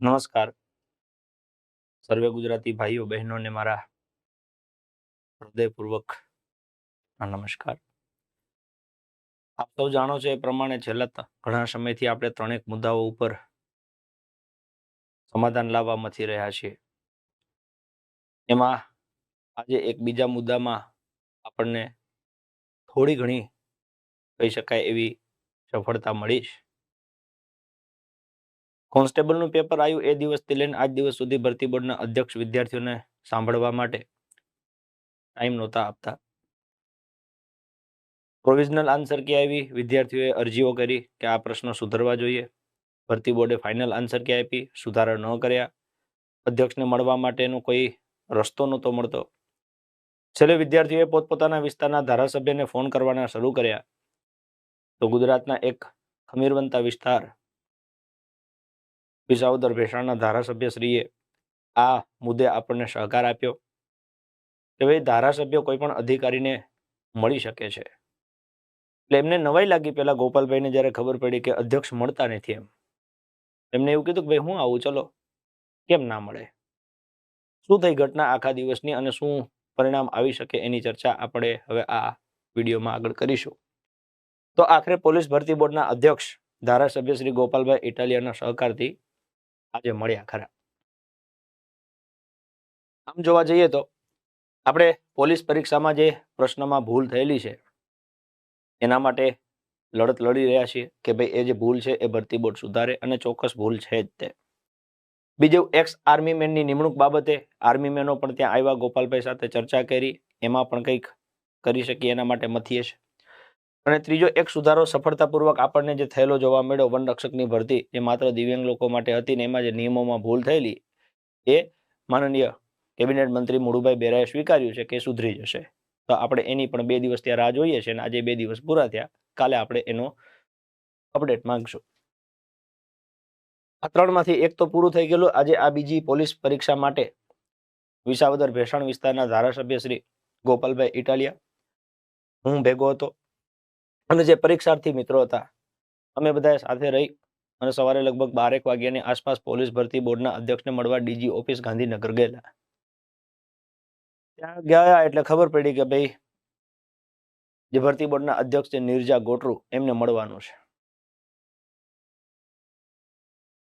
નમસ્કાર. સર્વે ગુજરાતી ભાઈઓ, બહેનોને મારા હૃદયપૂર્વક નમસ્કાર. આપ સૌ જાણો છો એ પ્રમાણે છેલ્લા ઘણા સમયથી આપણે ત્રણેક મુદ્દાઓ ઉપર સમાધાન લાવવા મથી રહ્યા છીએ. એમાં આજે એક બીજા મુદ્દામાં આપણને થોડી ઘણી કહી શકાય એવી સફળતા મળી છે. કોન્સ્ટેબલનું પેપર આવ્યું એ દિવસથી લઈને આજ દિવસ સુધી ભરતી બોર્ડના અધ્યક્ષ વિદ્યાર્થીઓને સાંભળવા માટે ટાઈમ નહોતા આપતા. પ્રોવિઝનલ આન્સર કે આવી? વિદ્યાર્થીઓએ અરજીઓ કરી કે આ પ્રશ્નો સુધરવા જોઈએ. ભરતી બોર્ડે ફાઇનલ આન્સર કે આપી? સુધારા ન કર્યા. અધ્યક્ષને મળવા માટેનો કોઈ રસ્તો નહોતો મળતો. છેલ્લે વિદ્યાર્થીઓએ પોતપોતાના વિસ્તારના ધારાસભ્યને ફોન કરવાના શરૂ કર્યા. તો ગુજરાતના એક ખમીરવંતા વિસ્તાર વિસાવદર ભેસાણના ધારાસભ્યશ્રીએ આ મુદ્દે આપણને સહકાર આપ્યો કે ભાઈ, ધારાસભ્ય કોઈ પણ અધિકારીને મળી શકે છે. એટલે એમને નવાઈ લાગી પહેલાં ગોપાલભાઈને જ્યારે ખબર પડી કે અધ્યક્ષ મળતા નથી એમ. એમને એવું કીધું કે ભાઈ, હું આવું, ચલો. કેમ ના મળે? શું થઈ ઘટના આખા દિવસની અને શું પરિણામ આવી શકે એની ચર્ચા આપણે હવે આ વિડીયોમાં આગળ કરીશું. તો આખરે પોલીસ ભરતી બોર્ડના અધ્યક્ષ ધારાસભ્ય શ્રી ગોપાલભાઈ ઇટાલિયાના સહકારથી આજે મળ્યા ખરા. આમ જોવા જઈએ તો આપણે પોલીસ પરીક્ષામાં જે પ્રશ્નમાં ભૂલ થયેલી છે, એના માટે લડત લડી રહ્યા છીએ કે ભાઈ એ જે ભૂલ છે એ ભરતી બોર્ડ સુધારે અને ચોક્કસ ભૂલ છે જ તે. બીજું એક્સ આર્મી મેનની નિમણૂક બાબતે આર્મી મેનો પણ ત્યાં આવ્યા, ગોપાલભાઈ સાથે ચર્ચા કરી, એમાં પણ કંઈક કરી શકીએ એના માટે મથીએ છે અને ત્રીજો એક સુધારો સફળતાપૂર્વક આપણને જે થયેલો જોવા મળ્યો, વનરક્ષકની ભરતી એ માત્ર દિવ્યાંગ લોકો માટે હતી ને એમાં જે નિયમોમાં ભૂલ થયેલી, એ માનનીય કેબિનેટ મંત્રી મુળુભાઈ બેરાએ સ્વીકાર્યું છે કે સુધરી જશે. તો આપણે એની પણ બે દિવસ ત્યાં રાહ જોઈએ છે અને આજે બે દિવસ પૂરા થયા. કાલે આપણે એનો અપડેટ માંગશું. આ ત્રણમાંથી એક તો પૂરું થઈ ગયેલું. આજે આ બીજી પોલીસ પરીક્ષા માટે વિસાવદર ભેસાણ વિસ્તારના ધારાસભ્ય શ્રી ગોપાલભાઈ ઇટાલિયા. હું ભેગો હતો. અને જે પરીક્ષાર્થી મિત્રો હતા, અમે બધા સાથે રહી અને સવારે લગભગ બારેક વાગ્યાની આસપાસ પોલીસ ભરતી બોર્ડના અધ્યક્ષને મળવા ડીજી ઓફિસ ગાંધીનગર ગયેલા. ત્યાં ગયા એટલે ખબર પડી કે ભાઈ, જે ભરતી બોર્ડના અધ્યક્ષ છે નિર્જા ગોટરુ, એમને મળવાનું છે.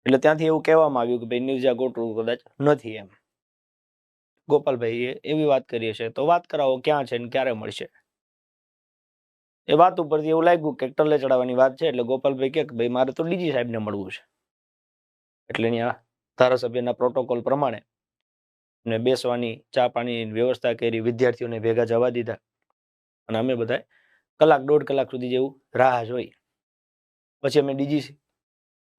એટલે ત્યાંથી એવું કહેવામાં આવ્યું કે ભાઈ, નિર્જા ગોટરુ કદાચ નથી એમ. ગોપાલભાઈએ એવી વાત કરીએ છે તો વાત કરાવો ક્યાં છે ને ક્યારે મળશે? એ વાત ઉપરથી એવું લાગ્યું કે ટલ્લે ચડાવવાની વાત છે એટલે ગોપાલભાઈ કે, ભાઈ, મારે તો ડીજી સાહેબને મળવું છે. એટલે અહીંયા ધારાસભ્યના પ્રોટોકોલ પ્રમાણે ને બેસવાની, ચા પાણીની વ્યવસ્થા કરી, વિદ્યાર્થીઓને ભેગા જવા દીધા. અને અમે બધા કલાક, દોઢ કલાક સુધી જેવું રાહ જોઈ. પછી અમે ડીજી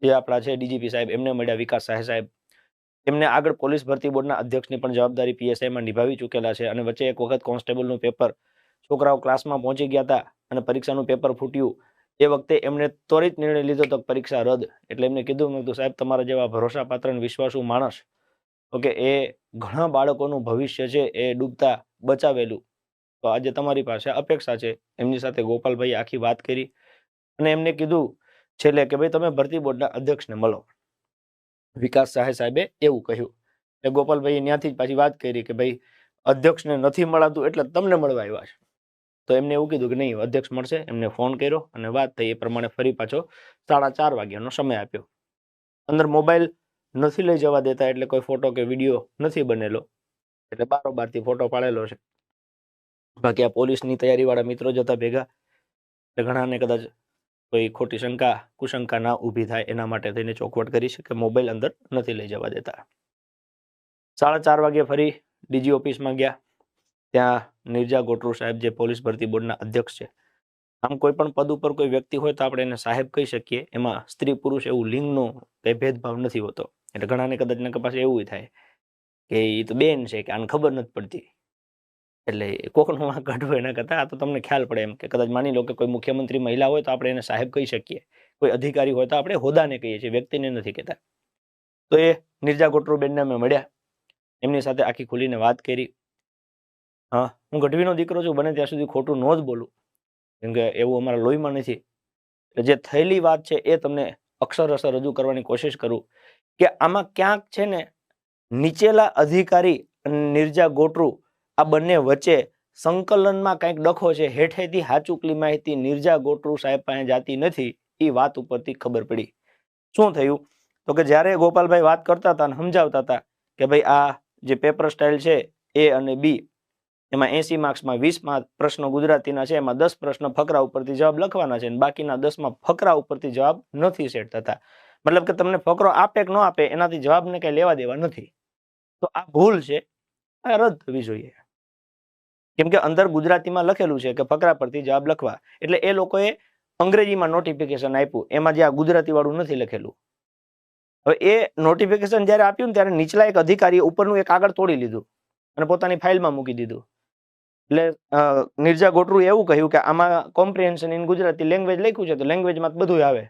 જે આપણા છે, ડીજીપી સાહેબ, એમને મળ્યા, વિકાસ સાહેબ સાહેબ. એમને આગળ પોલીસ ભરતી બોર્ડના અધ્યક્ષની પણ જવાબદારી પીએસઆઈમાં નિભાવી ચૂકેલા છે અને વચ્ચે એક વખત કોન્સ્ટેબલનું પેપર છોકરાઓ ક્લાસમાં પહોંચી ગયા હતા અને પરીક્ષાનું પેપર ફૂટ્યું. એ વખતે એમણે ત્વરિત નિર્ણય લીધો તો પરીક્ષા રદ. એટલે એમને કીધું, મેં કીધું, સાહેબ, તમારા જેવા ભરોસાપાત્ર અને વિશ્વાસુ માણસ, ઓકે, એ ઘણા બાળકોનું ભવિષ્ય છે, એ ડૂબતા બચાવેલું. તો આજે તમારી પાસે અપેક્ષા છે. એમની સાથે ગોપાલભાઈ આખી વાત કરી અને એમને કીધું છેલ્લે કે, ભાઈ, તમે ભરતી બોર્ડના અધ્યક્ષને મળો. વિકાસ સાહે સાહેબે એવું કહ્યું. એટલે ગોપાલભાઈએ ત્યાંથી જ પાછી વાત કરી કે, ભાઈ, અધ્યક્ષને નથી મળાતું એટલે તમને મળવા આવ્યા છે. તો એમને એવું કીધું કે નહીં, અધ્યક્ષ મળશે. એમને ફોન કર્યો અને વાત થઈ. એ પ્રમાણે ફરી પાછો સાડા ચાર વાગ્યાનો સમય આપ્યો. અંદર મોબાઈલ નથી લઈ જવા દેતા એટલે કોઈ ફોટો કે વીડિયો નથી બનેલો. એટલે બારોબારથી ફોટો પાડેલો છે. બાકી આ પોલીસની તૈયારીવાળા મિત્રો જતા ભેગા. એટલે ઘણાને કદાચ કોઈ ખોટી શંકા, કુશંકા ના ઊભી થાય એના માટે થઈને ચોખવટ કરી છે કે મોબાઈલ અંદર નથી લઈ જવા દેતા. સાડા ચાર વાગે ફરી ડીજી ઓફિસમાં ગયા. ત્યાં નિર્જા ગોટરુ સાહેબ જે પોલીસ ભરતી બોર્ડના અધ્યક્ષ છે. આમ કોઈ પણ પદ ઉપર કોઈ વ્યક્તિ હોય તો આપણે એને સાહેબ કહી શકીએ. એમાં સ્ત્રી પુરુષ એવું લિંગનો કઈ ભેદભાવ નથી હોતો. એટલે ઘણાને કદાચ ને પાસે એવું થાય કે એ તો બેન છે કે આને ખબર નથી પડતી. એટલે કોકનું વાંક કાઢવું એના કરતા? આ તો તમને ખ્યાલ પડે એમ કે કદાચ માની લો કે કોઈ મુખ્યમંત્રી મહિલા હોય તો આપણે એને સાહેબ કહી શકીએ. કોઈ અધિકારી હોય તો આપણે હોદાને કહીએ છીએ. વ્યક્તિને નથી કહેતા. તો એ નિર્જા ગોટરુ બેનને અમે મળ્યા. એમની સાથે આખી ખુલીને વાત કરી. હા, હું ગઢવીનો દીકરો છું, બને ત્યાં સુધી ખોટું ન જ બોલું. કેમ કે એવું અમારા લોહીમાં નથી. એટલે જે થયેલી વાત છે એ તમને અક્ષર અસર રજૂ કરવાની કોશિશ કરું કે આમાં ક્યાંક છે ને નીચેલા અધિકારી અને નિર્જા ગોટરુ આ બંને વચ્ચે સંકલનમાં કંઈક ડખો છે, હેઠેથી હાચુકલી માહિતી નિર્જા ગોટરુ સાહેબ પાસે જાતી નથી એ વાત ઉપરથી ખબર પડી. શું થયું? તો કે જ્યારે ગોપાલભાઈ વાત કરતા હતા અને સમજાવતા હતા કે ભાઈ આ જે પેપર સ્ટાઇલ છે એ અને બી એમાં એસી માર્ક્સમાં વીસમાં પ્રશ્નો ગુજરાતીના છે, એમાં દસ પ્રશ્ન ફકરા ઉપરથી જવાબ લખવાના છે અને બાકીના દસમાં ફકરા ઉપરથી જવાબ નથી સેટ થતા. મતલબ કે તમને ફકરો આપે કે ન આપે એનાથી જવાબને કઈ લેવા દેવા નથી. તો આ ભૂલ છે, આ રદ થવી જોઈએ. કેમ કે અંદર ગુજરાતીમાં લખેલું છે કે ફકરા પરથી જવાબ લખવા. એટલે એ લોકોએ અંગ્રેજીમાં નોટિફિકેશન આપ્યું. એમાં જે આ ગુજરાતી વાળું નથી લખેલું. હવે એ નોટિફિકેશન જ્યારે આપ્યું ત્યારે નીચલા એક અધિકારીએ ઉપરનું એક આગળ તોડી લીધું અને પોતાની ફાઇલમાં મૂકી દીધું. એટલે નિર્જા ગોટરુએ એવું કહ્યું કે આમાં કોમ્પ્રિહેન્શન ઇન ગુજરાતી લેંગ્વેજ લખ્યું છે તો લેંગ્વેજમાં બધું આવે.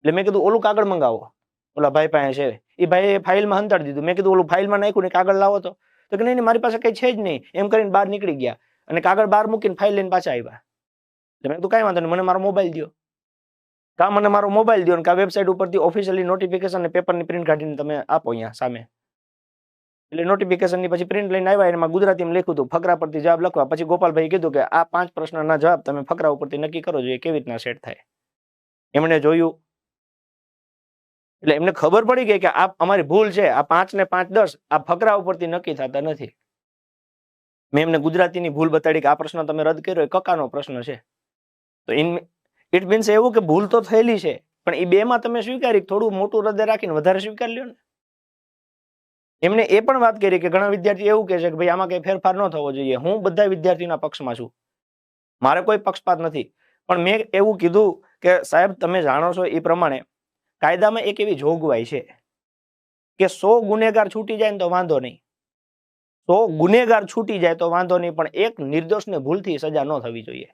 એટલે મેં કીધું ઓલું કાગળ મંગાવો. ઓલા ભાઈ પાસે છે. એ ભાઈએ ફાઇલમાં હંતાડી દીધું. મેં કીધું ઓલું ફાઇલમાં નાખ્યું ને કાગળ લાવો તો. તો કે નહીં, મારી પાસે કંઈ છે જ નહીં. એમ કરીને બહાર નીકળી ગયા અને કાગળ બહાર મૂકીને ફાઇલ લઈને પાછા આવ્યા. એટલે મેં કીધું કાંઈ વાંધો નહીં મને મારો મોબાઈલ દો કા મને મારો મોબાઈલ દો ને કા વેબસાઇટ ઉપરથી ઓફિશિયલી નોટિફિકેશન અને પેપરની પ્રિન્ટ કાઢીને તમે આપો અહીંયા સામે. એટલે નોટિફિકેશનની પછી પ્રિન્ટ લઈને આવ્યા, એમાં ગુજરાતીમાં લખ્યું હતું, ફકરા પરથી જવાબ લખવા. પછી ગોપાલભાઈ કીધું કે, આ પાંચ પ્રશ્નના જવાબ તમે ફકરા ઉપરથી નક્કી કરો જોઈએ, કેવી રીતના સેટ થાય. એમણે જોયું, એટલે એમને ખબર પડી ગઈ કે આ અમારી ભૂલ છે, આ પાંચ ને પાંચ દસ, આ ફકરા ઉપરથી નક્કી થતા નથી. મેં એમને ગુજરાતીની ભૂલ બતાડી કે આ પ્રશ્ન તમે રદ કર્યો, એ કકાનો પ્રશ્ન છે. તો ઇન ઇટ મીન્સ એવું કે ભૂલ તો થયેલી છે, પણ એ બેમાં તમે સ્વીકારી થોડું મોટું હૃદય રાખીને વધારે સ્વીકારી લ્યો ને. એમને એ પણ વાત કરી કે ઘણા વિદ્યાર્થી એવું કહે છે કે ભાઈ, આમાં કઈ ફેરફાર ન થવો જોઈએ. હું બધા વિદ્યાર્થીના પક્ષમાં છું. મારે કોઈ પક્ષપાત નથી. પણ મેં એવું કીધું કે સાહેબ, તમે જાણો છો એ પ્રમાણે કાયદામાં એક એવી જોગવાઈ છે કે સો ગુનેગાર છૂટી જાય ને તો વાંધો નહીં. સો ગુનેગાર છૂટી જાય તો વાંધો નહીં, પણ એક નિર્દોષને ભૂલથી સજા ન થવી જોઈએ.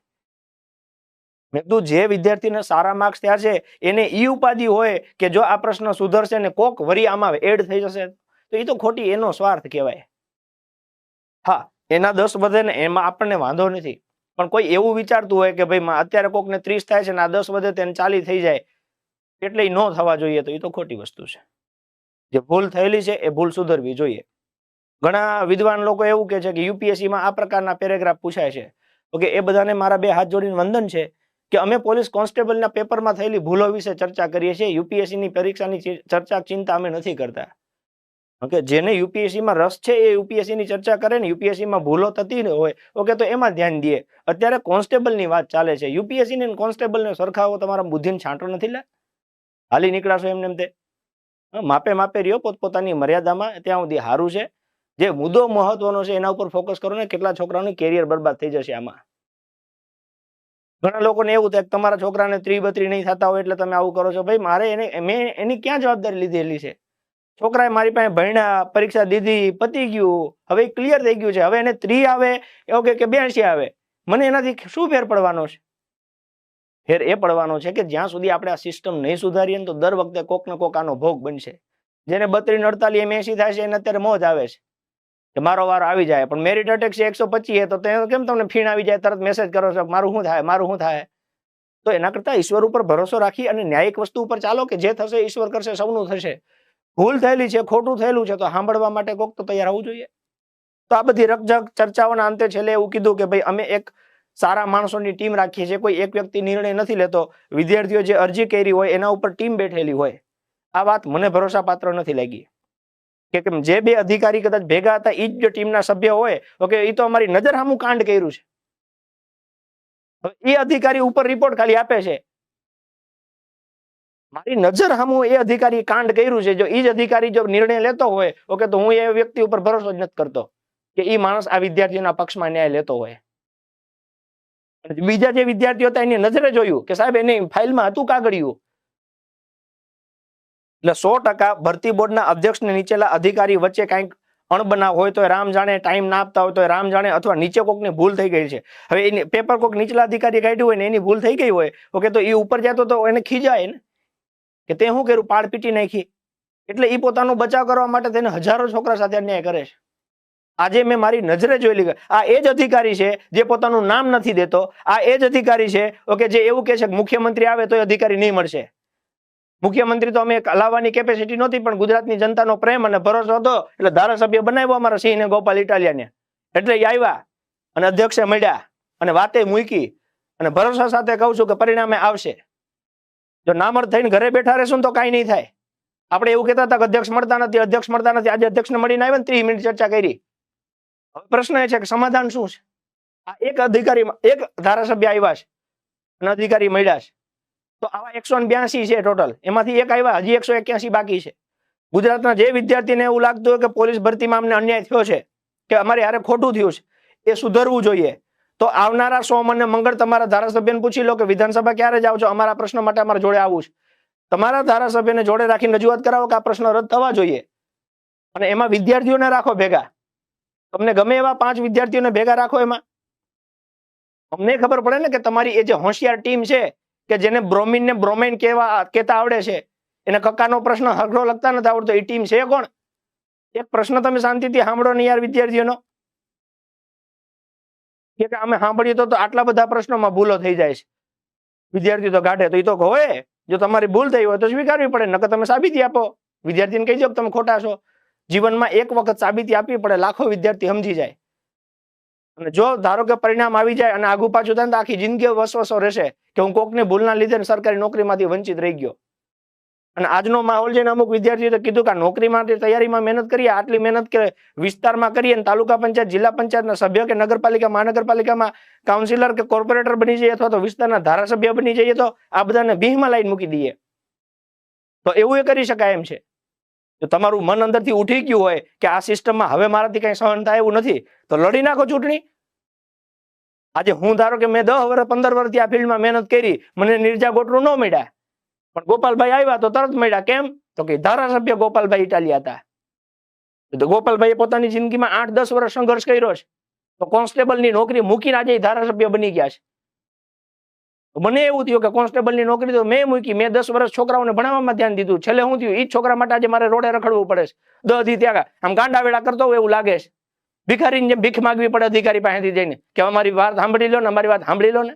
મેં કીધું, જે વિદ્યાર્થીને સારા માર્ક્સ થયા છે, એને ઈ ઉપાધિ હોય કે જો આ પ્રશ્ન સુધરશે ને કોક વરી આમાં એડ થઈ જશે. તો એ તો ખોટી, એનો સ્વાર્થ કહેવાય. હા, એના દસ વધે ને એમાં આપણને વાંધો નથી. પણ કોઈ એવું વિચારતું હોય કે ભાઈ અત્યારે કોકને ત્રીસ થાય છે ને આ દસ વધે તેને ચાલી થઈ જાય, એટલે ન થવા જોઈએ તો એ તો ખોટી વસ્તુ છે. જે ભૂલ થયેલી છે એ ભૂલ સુધરવી જોઈએ. ઘણા વિદ્વાન લોકો એવું કે છે કે યુપીએસસી માં આ પ્રકારના પેરેગ્રાફ પૂછાય છે. તો કે એ બધાને મારા બે હાથ જોડીને વંદન છે કે અમે પોલીસ કોન્સ્ટેબલના પેપરમાં થયેલી ભૂલો વિશે ચર્ચા કરીએ છીએ. યુપીએસસી ની પરીક્ષાની ચર્ચા ચિંતા અમે નથી કરતા. ઓકે, જેને યુપીએસસી માં રસ છે એ યુપીએસસી ની ચર્ચા કરે ને યુપીએસસી માં ભૂલો થતી હોય, ઓકે, તો એમાં ધ્યાન દે. અત્યારે કોન્સ્ટેબલની વાત ચાલે છે. યુપીએસસી ને કોન્સ્ટેબલને સરખાવો તમારા બુદ્ધિને છાંટો નથી લે? હાલી નીકળાશો એમને એમ તે માપે માપે રહ્યો, પોતપોતાની મર્યાદામાં ત્યાં સુધી સારું છે. જે મુદ્દો મહત્વનો છે એના ઉપર ફોકસ કરો ને, કેટલા છોકરાઓની કેરિયર બરબાદ થઈ જશે આમાં. ઘણા લોકોને એવું થાય તમારા છોકરાને ત્રી બત્રી નહીં થતા હોય એટલે તમે આવું કરો છો. ભાઈ, મારે એને, મેં એની ક્યાં જવાબદારી લીધેલી છે? છોકરાએ મારી પાસે ભણ્યા, પરીક્ષા દીધી, પતી ગયું. હવે ક્લિયર થઈ ગયું છે. હવે એને ત્રી આવે એવું કે કે બ્યાસી આવે. મને એનાથી શું ફેર પડવાનો છે? ફેર એ પડવાનો છે કે જ્યાં સુધી આપણે આ સિસ્ટમ નહીં સુધારીએ તો દર વખતે કોક ને કોક આનો ભોગ બનશે. જેને બત્રીસ અડતાલીસ એમ એસી થાય છે, એને અત્યારે મોજ આવે છે. કે મારો વાર આવી જાય, પણ મેરિટ અટેક છે એકસો પચીસ તે કેમ તમને ફીણ આવી જાય, તરત મેસેજ કરો છો, મારું શું થાય, મારું શું થાય? તો એના કરતા ઈશ્વર ઉપર ભરોસો રાખી અને ન્યાયિક વસ્તુ ઉપર ચાલો કે જે થશે ઈશ્વર કરશે, સૌનું થશે. ભૂલ થયેલી છે, ખોટું થયેલું છે, તો સાંભળવા માટે કોક તો તૈયાર હોવું જોઈએ. તો આ બધી રકજક ચર્ચાઓના અંતે છેલ્લે એવું કીધું કે ભાઈ, અમે એક સારા માણસોની ટીમ રાખીએ છીએ, કોઈ એક વ્યક્તિ નિર્ણય નથી લેતો. વિદ્યાર્થીઓ જે અરજી કરી હોય, એના ઉપર ટીમ બેઠેલી હોય. આ વાત મને ભરોસાપાત્ર નથી લાગી. કે જે બે અધિકારી કદાચ ભેગા હતા એ જ જો ટીમના સભ્ય હોય ઓકે એ તો અમારી નજર સામું કાંડ કર્યું છે. એ અધિકારી ઉપર રિપોર્ટ ખાલી આપે છે. મારી નજર સામું એ અધિકારી કાંડ કર્યું છે. જો એ જ અધિકારી જો નિર્ણય લેતો હોય, ઓકે, તો હું એ વ્યક્તિ ઉપર ભરોસો જ નથી કરતો કે એ માણસ આ વિદ્યાર્થીઓના પક્ષમાં ન્યાય લેતો હોય. બીજા જે વિદ્યાર્થીઓ હતા એની નજરે જોયું કે સાહેબ એની ફાઇલમાં હતું કાગળિયું. એટલે સો ટકા ભરતી બોર્ડના અધ્યક્ષ ને નીચેલા અધિકારી વચ્ચે કાંઈક અણબનાવ હોય તો રામ જાણે ટાઈમ ના આપતા હોય તો રામ જાણે અથવા નીચે કોકની ભૂલ થઈ ગઈ છે. હવે એની પેપર કોક નીચલા અધિકારી કાઢ્યું હોય ને એની ભૂલ થઈ ગઈ હોય, ઓકે, તો એ ઉપર જતો તો એને ખીજાય ને. કે તે શું કર્યું? પાડ પીટી નાખી. એટલે એ પોતાનો બચાવ કરવા માટે તેને હજારો છોકરા સાથે અન્યાય કરે છે. આજે મેં મારી નજરે જોયેલી કે આ એ જ અધિકારી છે જે પોતાનું નામ નથી દેતો. આ એ જ અધિકારી છે, ઓકે, જે એવું કહે છે કે મુખ્યમંત્રી આવે તો એ અધિકારી નહીં મળશે. મુખ્યમંત્રી તો અમે લાવવાની કેપેસિટી નહોતી, પણ ગુજરાતની જનતાનો પ્રેમ અને ભરોસો હતો. એટલે ધારાસભ્ય બનાવ્યો અમારા સિંહ ને ગોપાલ ઇટાલિયાને. એટલે એ આવ્યા અને અધ્યક્ષે મળ્યા અને વાતે મૂકી. અને ભરોસા સાથે કહું છું કે પરિણામે આવશે. જો નામર્દ થઈને ઘરે બેઠા રહેશું તો કાંઈ નહીં થાય. આપણે એવું કહેતા હતા કે અધ્યક્ષ મળતા નથી, અધ્યક્ષ મળતા નથી. આજે અધ્યક્ષને મળીને આવ્યા ને ત્રીસ મિનિટ ચર્ચા કરી. હવે પ્રશ્ન એ છે કે સમાધાન શું છે? આ એક અધિકારી એક ધારાસભ્ય આવ્યા છે અને અધિકારી મળ્યા છે. તો આવા એકસો બ્યાસી છે ટોટલ. એમાંથી એક આવ્યા, હજી એકસો એક્યાસી બાકી છે. ગુજરાતના જે વિદ્યાર્થીને એવું લાગતું હોય કે પોલીસ ભરતીમાં અમને અન્યાય થયો છે, કે અમારે હારે ખોટું થયું છે, એ સુધરવું જોઈએ. તો આવનારા સોમ અને મંગળ તમારા ધારાસભ્યને પૂછી લો કે વિધાનસભા ક્યારે જાઓ છો? અમારા પ્રશ્ન માટે અમારે જોડે આવવું છે. તમારા ધારાસભ્યને જોડે રાખીને રજૂઆત કરાવો કે આ પ્રશ્ન રદ થવા જોઈએ. અને એમાં વિદ્યાર્થીઓને રાખો ભેગા. તમને ગમે એવા પાંચ વિદ્યાર્થીઓને ભેગા રાખો એમાં. અમને ખબર પડે ને કે તમારી એ જે હોશિયાર ટીમ છે, કે જેને બ્રોમિન ને બ્રોમેન કેવા કેતા આવડે છે, એને કક્કાનો પ્રશ્ન હરખો લખતા નથી આવડતો. એ ટીમ છે કોણ? એક પ્રશ્ન તમે શાંતિથી સાંભળો ને યાર વિદ્યાર્થીઓનો. કે અમે સાંભળીએ તો આટલા બધા પ્રશ્નોમાં ભૂલો થઈ જાય છે. વિદ્યાર્થી તો ગાઢે, તો એ તો હોય જો તમારી ભૂલ થઈ હોય તો સ્વીકારવી પડે, નકર તમે સાબિતી આપો. વિદ્યાર્થીને કહી દો તમે ખોટા છો. જીવનમાં એક વખત સાબિતી આપવી પડે, લાખો વિદ્યાર્થી સમજી જાય. અને જો ધારો કે પરિણામ આવી જાય અને આગુ પાછું થાય તો આખી જિંદગી વસવસો રહેશે, કે હું કોકની ભૂલના લીધે સરકારી નોકરીમાંથી વંચિત રહી ગયો. અને આજનો માહોલ છે ને અમુક વિદ્યાર્થીઓએ કીધું કે નોકરી માટે તૈયારીમાં મહેનત કરીએ, આટલી મહેનત કે વિસ્તારમાં કરીએ અને તાલુકા પંચાયત, જિલ્લા પંચાયતના સભ્ય કે નગરપાલિકા, મહાનગરપાલિકામાં કાઉન્સિલર કે કોર્પોરેટર બની જઈએ અથવા તો વિસ્તારના ધારાસભ્ય બની જઈએ તો આ બધાને ભીહમાં લાઈન મૂકી દઈએ. તો એવું એ કરી શકાય એમ છે. જો તમારું મન અંદરથી ઉઠી ગયું હોય કે આ સિસ્ટમમાં હવે મારાથી કઈ સહન થાય એવું નથી, તો લડી નાખો ચૂંટણી. આજે હું ધારો કે મેં દસ વર્ષ પંદર વર્ષથી આ ફિલ્ડમાં મહેનત કરી, મને નિર્જા ગોટરું ન મળ્યા. પણ ગોપાલભાઈ આવ્યા તો તરત મળ્યા. કેમ? તો કે ધારાસભ્ય ગોપાલભાઈ ઇટાલિયા હતા. તો પોતાની જિંદગીમાં આઠ દસ વર્ષ સંઘર્ષ કર્યો છે. તો કોન્સ્ટેબલની નોકરી મૂકીને આજે ધારાસભ્ય બની ગયા છે. મને એવું થયું કે કોન્સ્ટેબલની નોકરી તો મેં મૂકી, મેં દસ વર્ષ છોકરાઓને ભણાવવામાં ધ્યાન દીધું. છેલ્લે હું થયું, ઈ છોકરા માટે આજે મારે રોડે રખડવું પડે છે. દહથી ત્યાં આમ ગાંડા વેળા કરતો હોય એવું લાગે છે. ભિખારીની જેમ ભીખ માગવી પડે અધિકારી પાસેથી જઈને, કે અમારી વાત સાંભળી લો ને, અમારી વાત સાંભળી લો ને.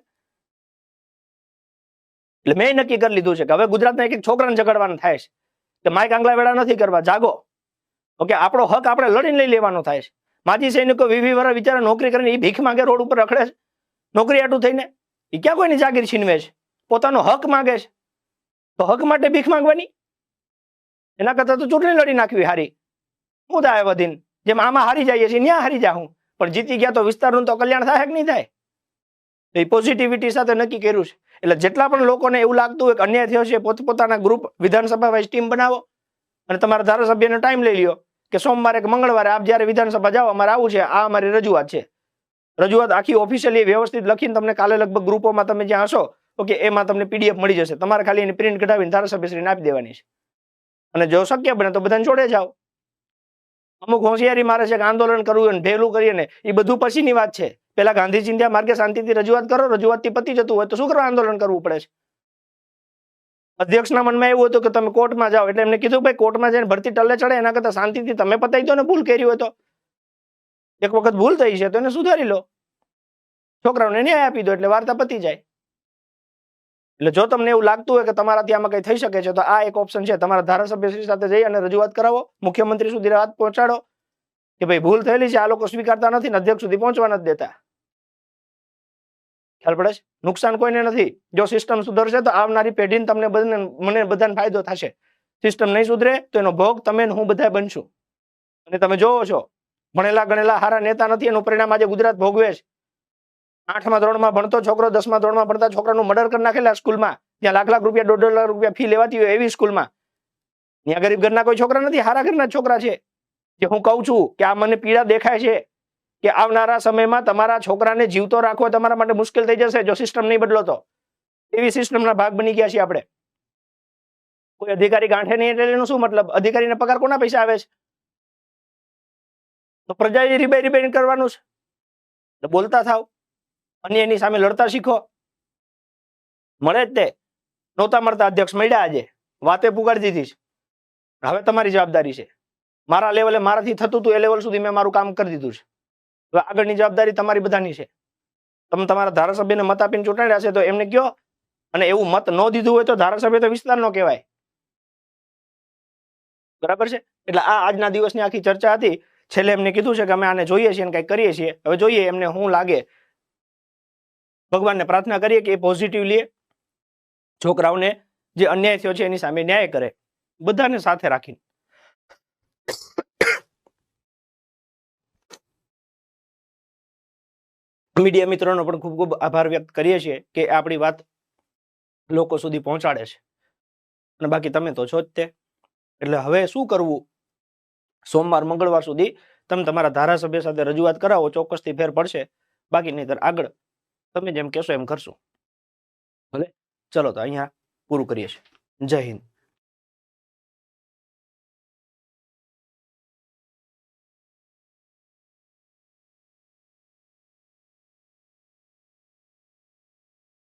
એટલે મેં નક્કી કરી લીધું છે કે હવે ગુજરાતના એક એક છોકરાને ઝઘડવાનું થાય છે. કે માઇક આંગલા વેળા નથી કરવા, જાગો. ઓકે, આપણો હક આપણે લડીને લઈ લેવાનો થાય છે. માજી સૈનિકો વીવી વર્ષ બિચારા નોકરી કરીને એ ભીખ માંગે, રોડ ઉપર રખડે છે. નોકરી આટું થઈને એ ક્યાં કોઈની જાગીર છીનવે છે? પોતાનો હક માંગે છે. તો હક માટે ભીખ માંગવાની? એના કરતા તો ચૂંટણી લડી નાખવી હારી. હું થાય વધીને. જેમ આમાં હારી જઈએ છીએ ત્યાં હારી જાઉં પણ જીતી ગયા તો વિસ્તારનું તો કલ્યાણ થાય કે નહીં થાય? એ પોઝિટિવિટી સાથે નક્કી કર્યું છે. એટલે જેટલા પણ લોકોને એવું લાગતું હોય કે અન્યાય થયો છે પોતપોતાના ગ્રુપ વિધાનસભા વાઇઝ ટીમ બનાવો અને તમારા ધારાસભ્યનો ટાઈમ લઈ લ્યો કે સોમવારે કે મંગળવારે આપ જ્યારે વિધાનસભા જાઓ, અમારે આવું છે, આ અમારી રજૂઆત છે. રજૂઆત આખી ઓફિશિયલી વ્યવસ્થિત લખીને તમને કાલે લગભગ ગ્રુપોમાં તમે જ્યાં હશો, ઓકે, એમાં તમને પીડીએફ મળી જશે. તમારે ખાલી એની પ્રિન્ટ કઢાવીને ધારાસભ્યશ્રીને આપી દેવાની છે. અને જો શક્ય બને તો બધાને છોડે જાઓ. અમુક હોશિયારી મારે છે કે આંદોલન કરવું અને ભેલું કરીએ ને, એ બધું પછીની વાત છે. પેલા ગાંધી ચિંધ્યા માર્ગે શાંતિથી રજૂઆત કરો, રજૂઆતથી પતી જતું હોય તો શું કરવા આંદોલન કરવું પડે છે? અધ્યક્ષના મનમાં એવું હતું કે તમે કોર્ટમાં જાઓ, એટલે એમને કીધું ભાઈ કોર્ટમાં જઈને ભરતી ટલે ચડે, એના કરતા શાંતિથી તમે પતાવી દો ને ભૂલ કરી હોય તો. એક વખત ભૂલ થઈ છે તો એને સુધારી લો. છોકરાઓને ન્યાય આપી દો એટલે વાર્તા પતી જાય. એટલે જો તમને એવું લાગતું હોય કે તમારાથી આમાં કઈ થઈ શકે છે તો આ એક ઓપ્શન છે. તમારા ધારાસભ્યશ્રી સાથે જઈ અને રજૂઆત કરાવો. મુખ્યમંત્રી સુધી વાત પહોંચાડો કે ભાઈ ભૂલ થયેલી છે, આ લોકો સ્વીકારતા નથી અધ્યક્ષ સુધી પહોંચવા નથી દેતા. ખ્યાલ પડે છે? નુકસાન કોઈને નથી. જો સિસ્ટમ સુધરશે તો આવનારી પેઢીને તમને બધાને, મને બધાને ફાયદો થશે. સિસ્ટમ નહીં સુધરે તો એનો ભોગ તમે હું બધા બનશું. અને તમે જોવો છો, ભણેલા ગણેલા હારા નેતા નથી, એનું પરિણામ આજે ગુજરાત ભોગવે છે. આઠમા ધોરણમાં ભણતો છોકરો, દસમા ધોરણમાં ભણતા છોકરાનું મર્ડર કરી નાખેલા સ્કૂલમાં. ત્યાં લાખ લાખ રૂપિયા, દોઢ લાખ રૂપિયા ફી લેવાતી હોય એવી સ્કૂલમાં. ત્યાં ગરીબ ઘરના કોઈ છોકરા નથી, હારા ઘરના છોકરા છે. જે હું કહું છું કે આ મને પીડા દેખાય છે. કે આવનારા સમયમાં તમારા છોકરાને જીવતો રાખવો તમારા માટે મુશ્કેલ થઈ જશે, જો સિસ્ટમ નહીં બદલો તો. એવી સિસ્ટમના ભાગ બની ગયા છીએ આપણે. કોઈ અધિકારી ગાંઠે નહીં એટલે એનો શું મતલબ? અધિકારીને પગાર કોના પૈસા આવે છે? તો પ્રજાએ રિબાઈ રિબાઈ કરવાનું છે. તો બોલતા થાવ. અને એની સામે લડતા શીખો. મળે જ તે. નહોતા મળતા અધ્યક્ષ મળ્યા આજે. વાતે પુગાડી દીધી છે. હવે તમારી જવાબદારી છે. મારા લેવલે મારાથી થતું હતું એ લેવલ સુધી મેં મારું કામ કરી દીધું છે. આગળની જવાબદારી તમારી બધાની છે. તમે તમારા ધારાસભ્યને મત આપીને ચૂંટાડ્યા છે તો એમને કયો? અને એવું મત ન દીધું હોય તો ધારાસભ્ય તો વિસ્તાર નો કહેવાય. બરાબર છે? એટલે આ આજના દિવસની આખી ચર્ચા હતી. છેલ્લે એમને કીધું છે કે અમે આને જોઈએ છીએ કંઈક કરીએ છીએ. હવે જોઈએ એમને શું લાગે. ભગવાનને પ્રાર્થના કરીએ કે એ પોઝિટિવ લે. છોકરાઓને જે અન્યાય થયો છે એની સામે ન્યાય કરે. બધાને સાથે રાખીને. મીડિયા મિત્રોનો પણ ખૂબ ખૂબ આભાર વ્યક્ત કરીએ છીએ કે આપણી વાત લોકો સુધી પહોંચાડે છે. અને બાકી તમે તો છો જ તે. એટલે હવે શું કરવું? સોમવાર, મંગળવાર સુધી તમે તમારા ધારાસભ્ય સાથે રજૂઆત કરાવો, ચોક્કસથી ફેર પડશે. બાકી નહીતર આગળ તમે જેમ કહેશો એમ કરશું. ભલે? ચલો તો અહીંયા પૂરું કરીએ છીએ. જય હિન્દ.